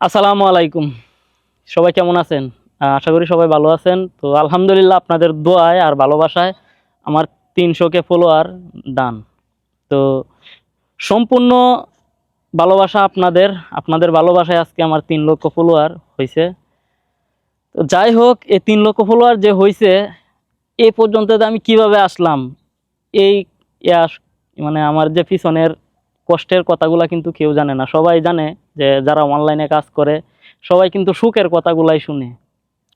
আসসালামু আলাইকুম। সবাই কেমন আছেন? আশা করি সবাই ভালো আছেন। তো আলহামদুলিল্লাহ আপনাদের দোয়ায় আর ভালোবাসায় আমার তিনশোকে ফলোয়ার দান। তো সম্পূর্ণ ভালোবাসা আপনাদের আপনাদের ভালোবাসায় আজকে আমার তিন লক্ষ ফলোয়ার হয়েছে। তো যাই হোক, এই তিন লক্ষ ফলোয়ার যে হয়েছে, এ পর্যন্ত আমি কীভাবে আসলাম? এই মানে আমার যে পিছনের কষ্টের কথাগুলা কিন্তু কেউ জানে না। সবাই জানে যে যারা অনলাইনে কাজ করে, সবাই কিন্তু সুখের কথাগুলাই শুনে।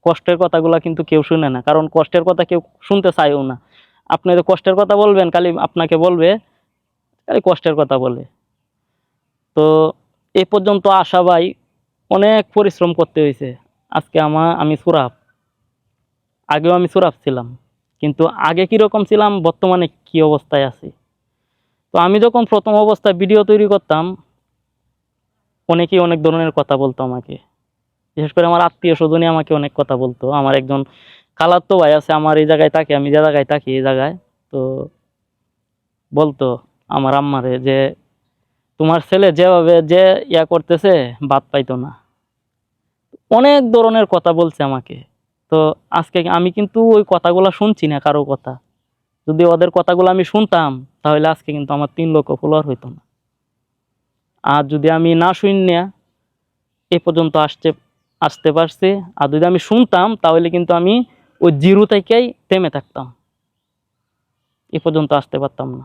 কষ্টের কথাগুলা কিন্তু কেউ শুনে না। কারণ কষ্টের কথা কেউ শুনতে চায়ও না। আপনি যে কষ্টের কথা বলবেন, খালি আপনাকে বলবে, খালি কষ্টের কথা বলে। তো এ পর্যন্ত আসা ভাই, অনেক পরিশ্রম করতে হয়েছে। আজকে আমার আমি সুরাপ আগেও আমি সুরাপ ছিলাম। কিন্তু আগে কীরকম ছিলাম, বর্তমানে কি অবস্থায় আছি? তো আমি যখন প্রথম অবস্থায় ভিডিও তৈরি করতাম, অনেকেই অনেক ধরনের কথা বলতো আমাকে। বিশেষ করে আমার আত্মীয় স্বজনই আমাকে অনেক কথা বলতো। আমার একজন কালার তো ভাই আছে, আমার এই জায়গায় থাকে, আমি যে জায়গায় থাকি এই জায়গায়, তো বলতো আমার আম্মারে যে, তোমার ছেলে যেভাবে যে ইয়া করতেছে, বাদ পাইতো না। অনেক ধরনের কথা বলছে আমাকে। তো আজকে আমি কিন্তু ওই কথাগুলো শুনছি না কারও কথা। যদি ওদের কথাগুলো আমি শুনতাম, তাহলে আজকে কিন্তু আমার তিন লক্ষ ফলোয়ার হইতো না। আর যদি আমি না শুনি এ পর্যন্ত আসতে আসতে পারছি, আর যদি আমি শুনতাম, তাহলে কিন্তু আমি ওই জিরো থেকেই থেমে থাকতাম। এ পর্যন্ত আসতে পারতাম না।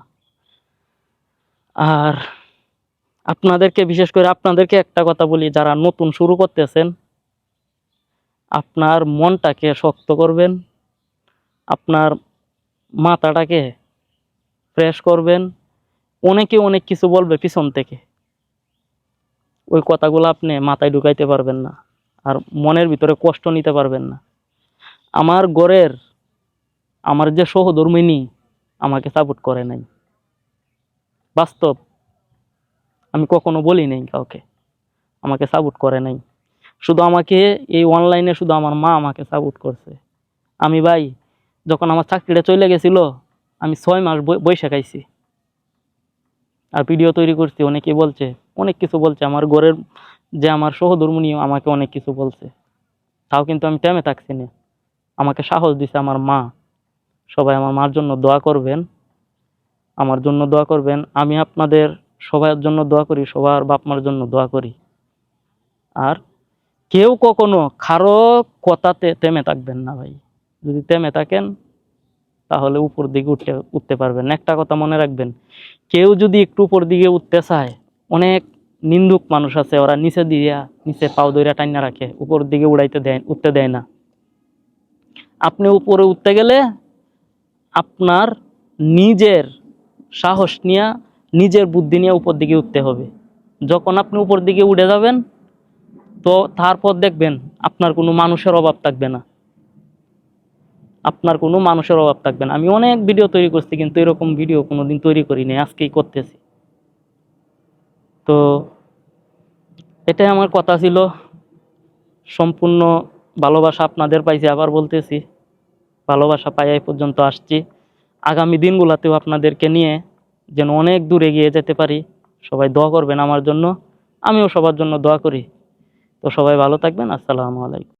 আর আপনাদেরকে, বিশেষ করে আপনাদেরকে একটা কথা বলি, যারা নতুন শুরু করতেছেন, আপনার মনটাকে শক্ত করবেন, আপনার মাথাটাকে ফ্রেশ করবেন। অনেকে অনেক কিছু বলবে পিছন থেকে। ওই কথাগুলো আপনি মাথায় ঢুকাইতে পারবেন না আর মনের ভিতরে কষ্ট নিতে পারবেন না। আমার ঘরের, আমার যে সহধর্মিনী আমাকে সাপোর্ট করে নাই। বাস্তব, আমি কখনো বলি নাই কাউকে, আমাকে সাপোর্ট করে নাই। শুধু আমাকে এই অনলাইনে শুধু আমার মা আমাকে সাপোর্ট করছে। আমি ভাই যখন আমার চাকরিটা চলে গেছিল, আমি ছয় মাস বইসা খাইছি। আর ভিডিও তৈরি করছি, অনেকে বলছে, অনেক কিছু বলছে। আমার ঘরের যে আমার সহধর্মিনী, আমাকে অনেক কিছু বলছে। তাও কিন্তু আমি টাইমে থাকছি না। আমাকে সাহস দিছে আমার মা। সবাই আমার মার জন্য দোয়া করবেন। আমার জন্য দোয়া করবেন। আমি আপনাদের সবার জন্য দোয়া করি, সবার বাপ মার জন্য দোয়া করি। আর কেউ কখনো কারও কথাতে থেমে থাকবেন না ভাই। যদি থেমে থাকেন, তাহলে উপর দিকে উঠতে উঠতে পারবেন। একটা কথা মনে রাখবেন, কেউ যদি একটু উপর দিকে উঠতে চায়, অনেক নিন্দুক মানুষ আছে, ওরা নিচে দিয়া, নিচে পাও দইরা টাইনা রাখে, উপর দিকে উড়াইতে দেয়, উঠতে দেয় না। আপনি উপরে উঠতে গেলে আপনার নিজের সাহস নিয়ে, নিজের বুদ্ধি নিয়ে উপর দিকে উঠতে হবে। যখন আপনি উপর দিকে উঠে যাবেন, তো তারপর দেখবেন আপনার কোনো মানুষের অভাব থাকবে না। আপনার কোনো মানুষের অভাব থাকবে না। আমি অনেক ভিডিও তৈরি করছি, কিন্তু এরকম ভিডিও কোনোদিন তৈরি করিনি আজকেই করতেছি। তো এটাই আমার কথা ছিল। সম্পূর্ণ ভালোবাসা আপনাদের পাইছি, আবার বলতেছি, ভালোবাসা পাই এই পর্যন্ত আসছি। আগামী দিনগুলোতেও আপনাদেরকে নিয়ে যেন অনেক দূর এগিয়ে যেতে পারি। সবাই দোয়া করবেন আমার জন্য, আমিও সবার জন্য দোয়া করি। তো সবাই ভালো থাকবেন, আসসালামু আলাইকুম।